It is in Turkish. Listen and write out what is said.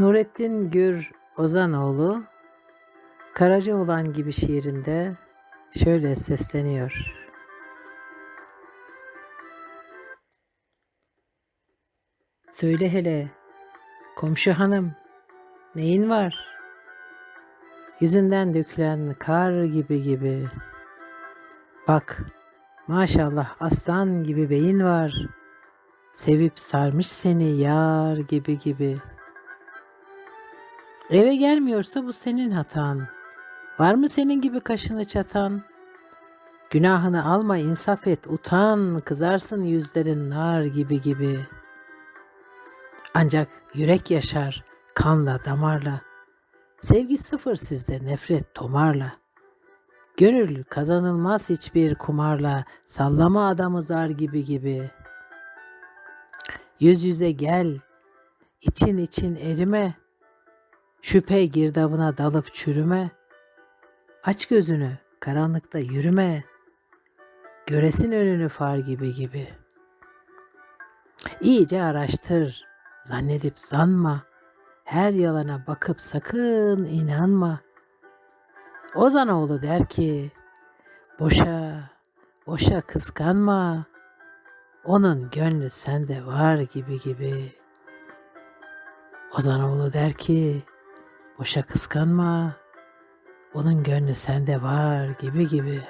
Nurettin Gür Ozanoğlu Karacaoğlan gibi şiirinde şöyle sesleniyor. Söyle hele komşu hanım neyin var? Yüzünden dökülen kar gibi gibi. Bak maşallah aslan gibi beyin var. Sevip sarmış seni yar gibi gibi. Eve gelmiyorsa bu senin hatan. Var mı senin gibi kaşını çatan? Günahını alma insaf et utan kızarsın yüzlerin nar gibi gibi. Ancak yürek yaşar kanla damarla. Sevgi sıfır sizde nefret tomarla. Gönül kazanılmaz hiçbir kumarla. Sallama adamı zar gibi gibi. Yüz yüze gel. için için erime. Şüphe girdabına dalıp çürüme. Aç gözünü, karanlıkta yürüme. Göresin önünü far gibi gibi. İyice araştır, zannedip zanma. Her yalana bakıp sakın inanma. Ozanoğlu der ki, boşa, boşa kıskanma. Onun gönlü sende var gibi gibi. Ozanoğlu der ki, boşa kıskanma. Onun gönlü sende var gibi gibi.